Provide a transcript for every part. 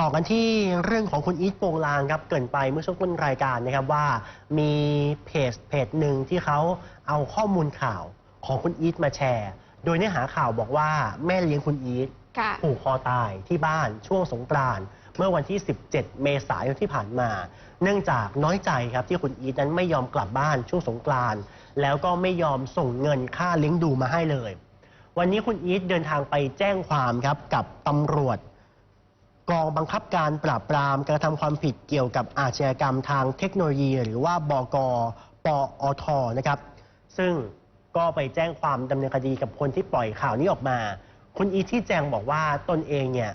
ต่อกันที่เรื่องของคุณอีทโปงลางครับเกรินไปเมื่อช่วงต้นรายการนะครับว่ามีเพจเพจหนึ่งที่เขาเอาข้อมูลข่าวของคุณอีทมาแชร์ โดยเนื้อหาข่าวบอกว่าแม่เลี้ยงคุณอีทค่ะผูกคอตายที่บ้านช่วงสงกรานต์เมื่อวันที่ 17 เมษายนที่ผ่านมา เนื่องจากน้อยใจครับที่คุณอีทนั้นไม่ยอมกลับบ้านช่วงสงกรานต์แล้วก็ไม่ยอมส่งเงินค่าเลี้ยงดูมาให้เลย วันนี้คุณอีทเดินทางไปแจ้งความครับกับตำรวจ กองบังคับการปราบปรามการกระทำความผิดเกี่ยวกับอาชญากรรมทางเทคโนโลยี หรือว่าบกปอทนะครับ ซึ่งก็ไปแจ้งความดำเนินคดีกับคนที่ปล่อยข่าวนี้ออกมา คุณอีทที่แจงบอกว่าตนเองเนี่ย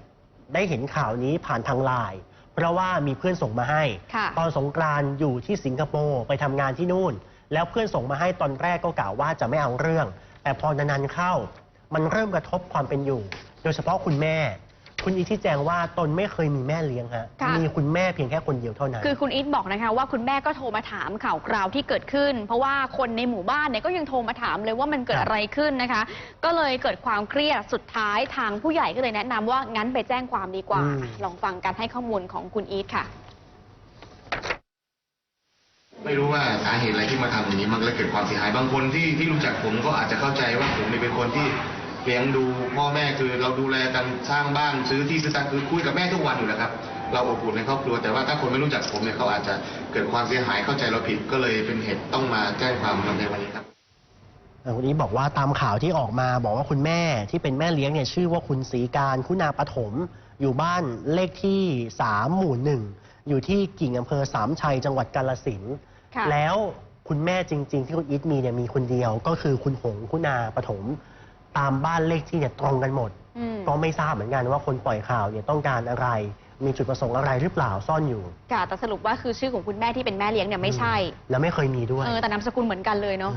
ได้เห็นข่าวนี้ผ่านทางไลน์เพราะว่ามีเพื่อนส่งมาให้ค่ะตอนสงกรานต์อยู่ที่สิงคโปร์ไปทำงานที่นู่น แล้วเพื่อนส่งมาให้ตอนแรกก็กล่าวว่าจะไม่เอาเรื่อง แต่พอนานๆเข้า มันเริ่มกระทบความเป็นอยู่ โดยเฉพาะคุณแม่ คุณอีทที่แจงว่าตนไม่เคยมีแม่เลี้ยงฮะ ค่ะ มีคุณแม่เพียงแค่คนเดียวเท่านั้น คือคุณอีทบอกนะคะว่าคุณแม่ก็โทรมาถามข่าวคราวที่เกิดขึ้น เพราะว่าคนในหมู่บ้านเนี่ยก็ยังโทรมาถามเลยว่ามันเกิดครับ อะไรขึ้นนะคะ ก็เลยเกิดความเครียดสุดท้ายทางผู้ใหญ่ก็เลยแนะนำว่างั้นไปแจ้งความดีกว่าลองฟังการให้ข้อมูลของคุณอีทค่ะ ไม่รู้ว่าสาเหตุอะไรที่มาทำอย่างนี้มันก็เลยเกิดความเสียหายบางคนที่ที่รู้จักผมก็อาจจะเข้าใจว่าผมเนี่ยเป็นคนที่ เลี้ยงดูพ่อแม่คือเราดูแลกันสร้างบ้านซื้อที่ซื้อทางคือคุยกับแม่ทุกวันอยู่แล้วครับ เราอบอุ่นในครอบครัวแต่ว่าถ้าคนไม่รู้จักผมเนี่ยเขาอาจจะเกิดความเสียหายเข้าใจเราผิดก็เลยเป็นเหตุต้องมาแจ้งความในวันนี้ครับเอ่อคุณอีทบอกว่าตามข่าวที่ออกมาบอกว่าคุณแม่ที่เป็นแม่เลี้ยงเนี่ยชื่อว่าคุณศรีการคุณาปฐมอยู่บ้านเลขที่ 3 หมู่หนึ่งอยู่ที่กิ่งอำเภอสามชัยจังหวัดกาลสินธุ์ค่ะแล้วคุณแม่จริง ๆ ที่คุณอีทมีเนี่ยมีคนเดียวก็คือคุณหงคุณาปฐม ตามบ้านเลขที่เนี่ยตรงกันหมด อืมก็ไม่ทราบเหมือนกันว่าคนปล่อยข่าวเนี่ยต้องการอะไร มีจุดประสงค์อะไรหรือเปล่าซ่อนอยู่ ค่ะแต่สรุปว่าคือชื่อของคุณแม่ที่เป็นแม่เลี้ยงเนี่ยไม่ใช่ แล้วไม่เคยมีด้วย เออแต่นามสกุลเหมือนกันเลยเนาะ